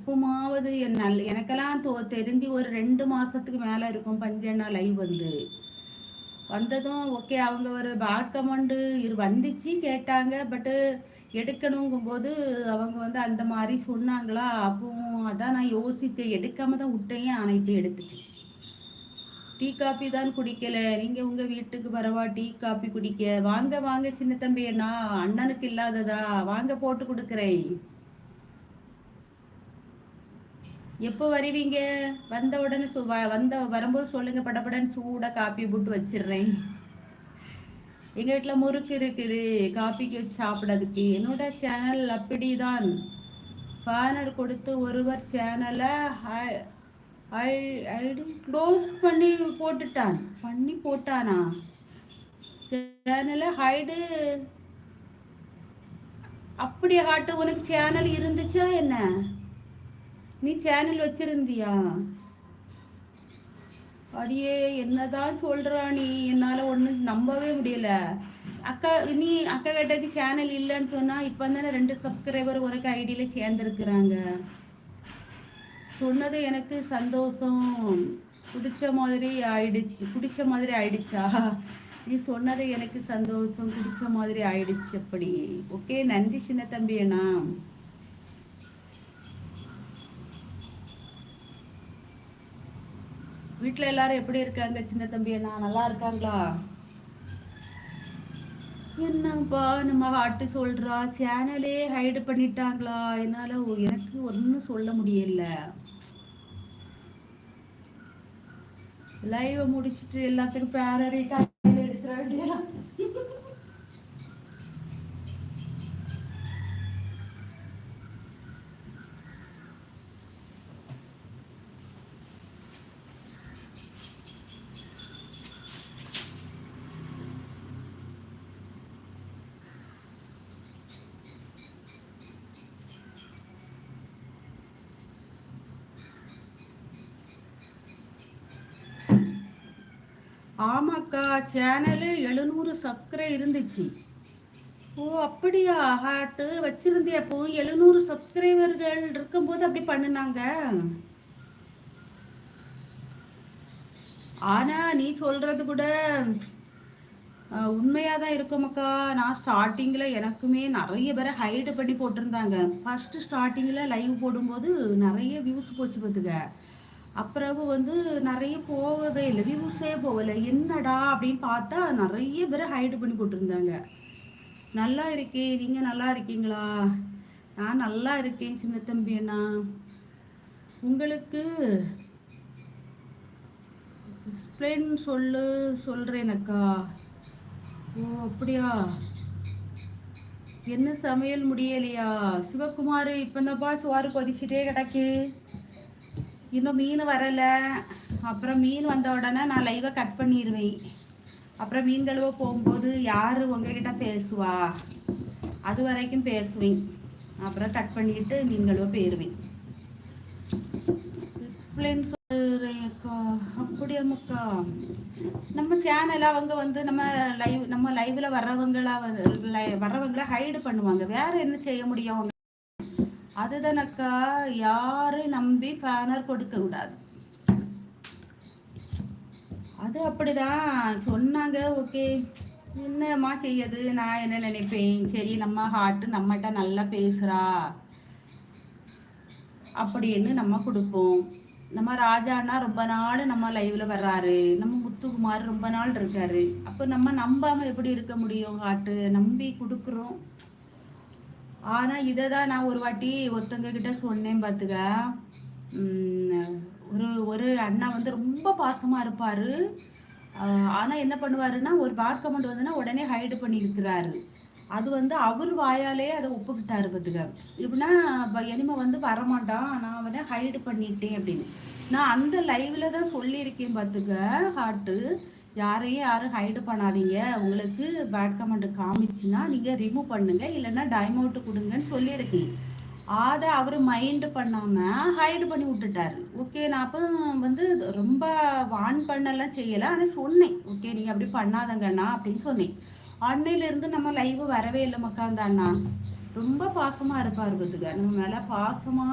எப்பமாவது என் எனக்கெல்லாம் தோ தெரிஞ்சு ஒரு ரெண்டு மாசத்துக்கு மேல இருக்கும் பஞ்சண்ணா லைவ் வந்து. வந்ததும் ஓகே அவங்க ஒரு பேட் கமெண்டு வந்துச்சு கேட்டாங்க பட்டு எடுக்கணுங்கும் போது அவங்க வந்து அந்த மாதிரி சொன்னாங்களா? அப்பவும் அதான் நான் யோசிச்சேன் எடுக்காம தான் விட்டேன் ஆனால் இப்போ எடுத்துட்டேன் டீ காப்பி தான் குடிக்கல. நீங்க உங்க வீட்டுக்கு வரவா டீ காப்பி குடிக்க? வாங்க வாங்க சின்ன தம்பி அண்ணா அண்ணனுக்கு இல்லாததா? வாங்க போட்டு கொடுக்குறேன். எப்போ வருவீங்க? வந்த உடனே சு வ- வந்த வரும்போது சொல்லுங்க படபடன்னு சூடாக காப்பி போட்டு வச்சிடுறேன். எங்கள் வீட்டில் முறுக்கு இருக்குது காப்பிக்கு வச்சு சாப்பிடறதுக்கு. என்னோட சேனல் அப்படிதான். பேனர் கொடுத்து ஒருவர் சேனலை ஐடி க்ளோஸ் பண்ணி போட்டுட்டான். பண்ணி போட்டானா? சேனலை ஹைடு அப்படி ஹாட்டு உனக்கு சேனல் இருந்துச்சா என்ன? நீ சேனல் வச்சிருந்தியா? அடியே என்னதான் சொல்றா நீ? என்னால ஒன்றும் நம்பவே முடியல. அக்கா நீ அக்கா கிட்டக்கு சேனல் இல்லைன்னு சொன்னா இப்போ தானே ரெண்டு சப்ஸ்கிரைபர் உனக்கு ஐடியில சேர்ந்துருக்குறாங்க. சொன்னது எனக்கு சந்தோஷம். பிடிச்ச மாதிரி ஆயிடுச்சு. பிடிச்ச மாதிரி ஆயிடுச்சா? நீ சொன்னது எனக்கு சந்தோஷம். பிடிச்ச மாதிரி ஆயிடுச்சு அப்படி. ஓகே நன்றி சின்ன தம்பி அண்ணா. வீட்டில் எல்லாரும் எப்படி இருக்காங்க? சின்ன தம்பி அண்ணா நல்லா இருக்காங்களா? என்னப்பா நம்ம ஹாட்டு சொல்றா? சேனலே ஹைடு பண்ணிட்டாங்களா? என்னால எனக்கு ஒன்றும் சொல்ல முடியல. லைவை முடிச்சிட்டு எல்லாத்துக்கும் பேரரை கையில் எடுக்கிற வேண்டியதான் ஆமாக்கா சேனலு எழுநூறு சப்ஸ்கிரைப் இருந்துச்சு. ஓ அப்படியா? ஹார்ட்டு வச்சிருந்தே அப்போ. எழுநூறு சப்ஸ்கிரைபர்கள் இருக்கும்போது அப்படி பண்ணினாங்க. ஆனா நீ சொல்றது கூட உண்மையாக தான் இருக்குமக்கா நான் ஸ்டார்டிங்கில் எனக்குமே நிறைய பேரை ஹைடு பண்ணி போட்டிருந்தாங்க. ஃபஸ்ட்டு ஸ்டார்டிங்கில் லைவ் போடும்போது நிறைய வியூஸ் போச்சு பார்த்துக்க. அப்புறம் வந்து நிறைய போகவே இல்லை. வியூஸே போகலை? என்னடா அப்படின்னு பார்த்தா நிறைய பேர் ஹைடு பண்ணி போட்டிருந்தாங்க. நல்லா இருக்கேன். நீங்கள் நல்லா இருக்கீங்களா? நான் நல்லா இருக்கேன் சின்ன தம்பி அண்ணா. உங்களுக்கு எக்ஸ்பிளைன் சொல்லு சொல்கிறேனக்கா ஓ அப்படியா? என்ன சமையல் முடியலையா? சிவகுமார் இப்போந்தப்பா சோறு கொதிச்சுட்டே கிடக்கு? இன்னும் மீன் வரலை. அப்புறம் மீன் வந்த உடனே நான் லைவை கட் பண்ணிடுவேன் அப்புறம் மீன் கழுவ போகும்போது யார் உங்ககிட்ட பேசுவா? அது வரைக்கும் பேசுவேன். அப்புறம் கட் பண்ணிட்டு மீன் கழுவ போயிடுவேன் எக்ஸ்பிளைன் சொல்றேன்க்கா அப்படியாமக்கா நம்ம சேனல் அவங்க வந்து நம்ம லைவ் நம்ம லைவில் வர்றவங்களா வர்றவங்கள ஹைடு பண்ணுவாங்க. வேற என்ன செய்ய முடியும் அதுதானக்கா? யாரையும் நம்பி பேனர் கொடுக்க கூடாது? அது அப்படிதான். சொன்னாங்க ஓகே. என்னம்மா செய்யது நான் என்ன நினைப்பேன்? சரி நம்ம ஹார்ட் நம்மகிட்ட நல்லா பேசுறா. அப்படின்னு நம்ம கொடுப்போம். நம்ம ராஜானா ரொம்ப நாள் நம்ம லைவ்ல வர்றாரு. நம்ம முத்துக்குமார் ரொம்ப நாள் இருக்காரு. அப்போ நம்ம நம்பாம எப்படி இருக்க முடியும் ஹார்ட்டு நம்பி கொடுக்குறோம். ஆனால் இதை தான் நான் ஒரு வாட்டி ஒருத்தங்க கிட்ட சொன்னேன் பார்த்துக்க ஒரு ஒரு அண்ணா வந்து ரொம்ப பாசமாக இருப்பார். ஆனால் என்ன பண்ணுவாருன்னா ஒரு பேட் கமெண்ட் வந்துன்னா உடனே ஹைடு பண்ணியிருக்கிறாரு அது வந்து அவர் வாயாலே அதை ஒப்புக்கிட்டாரு பார்த்துக்க எப்படின்னா எனிமை வந்து வரமாட்டான். நான் அவனை ஹைடு பண்ணிட்டேன் அப்படின்னு. நான் அந்த லைவில் தான் சொல்லியிருக்கேன் பார்த்துக்க ஹார்ட்டு யாரையும் யாரும் ஹைடு பண்ணாதீங்க. உங்களுக்கு பேட் கமெண்ட் காமிச்சுன்னா நீங்கள் ரிமூவ் பண்ணுங்க. இல்லைன்னா டைம் கொடுங்கன்னு சொல்லியிருக்கேன். அதை அவர் மைண்டு பண்ணாமல் ஹைடு பண்ணி விட்டுட்டாரு. ஓகே நான் அப்போ வந்து ரொம்ப வான் பண்ணலாம் செய்யலை. ஆனால் சொன்னேன். ஓகே நீங்கள் அப்படி பண்ணாதங்கண்ணா அப்படின்னு சொன்னேன். அன்னையிலேருந்து நம்ம லைவ் வரவே இல்லை மக்கா அந்த அண்ணா. ரொம்ப பாசமாக இருப்பார் பார்த்துக்க. நம்ம மேலே பாசமாக